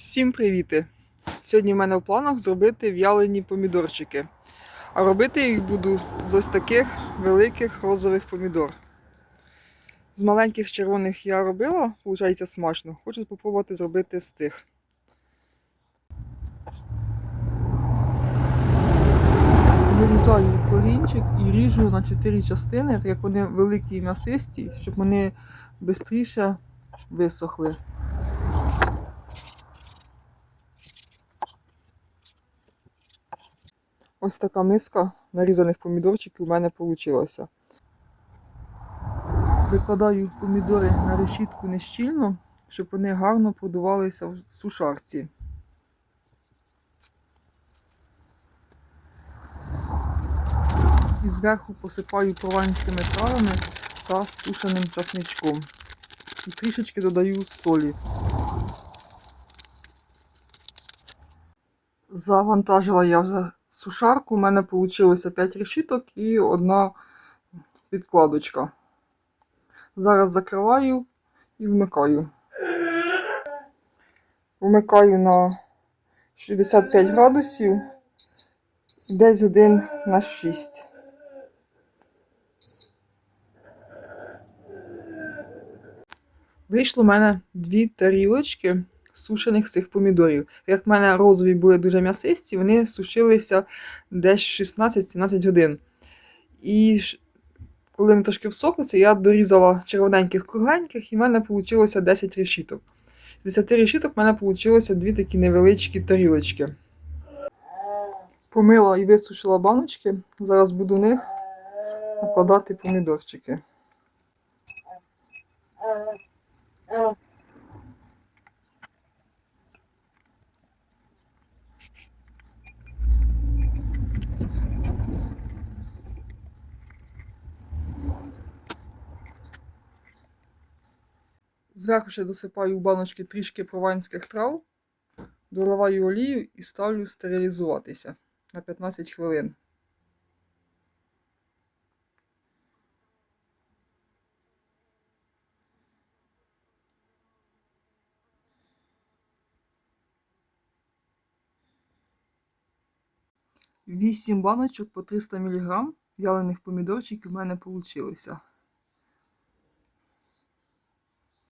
Всім привіти! Сьогодні в мене в планах зробити в'ялені помідорчики. А робити їх буду з ось таких великих розових помідор. З маленьких червоних я робила, виходить смачно. Хочу спробувати зробити з цих. Вирізаю корінчик і ріжу на 4 частини, так як вони великі і м'ясисті, щоб вони швидше висохли. Ось така миска нарізаних помідорчиків у мене вийшла. Викладаю помідори на решітку нещільно, щоб вони гарно продувалися в сушарці. І зверху посипаю прованськими травами та сушеним часничком. І трішечки додаю солі. Завантажила я вже сушарку. У мене вийшло 5 решіток і одна підкладочка. Зараз закриваю і вмикаю. Вмикаю на 65 градусів і десь годин на 6. Вийшло в мене дві тарілочки сушених цих помідорів. Як в мене розові були дуже м'ясисті, вони сушилися десь 16-17 годин. І коли вони трошки всохлися, я дорізала червоненьких кругленьких, і в мене вийшло 10 решіток. З 10 решіток в мене вийшло дві такі невеличкі тарілочки. Помила і висушила баночки. Зараз буду в них накладати помідорчики. Зверху ще досипаю в баночки трішки прованських трав, доливаю олію і ставлю стерилізуватися на 15 хвилин. Вісім баночок по 300 мг вялених помідорчиків в мене вийшло.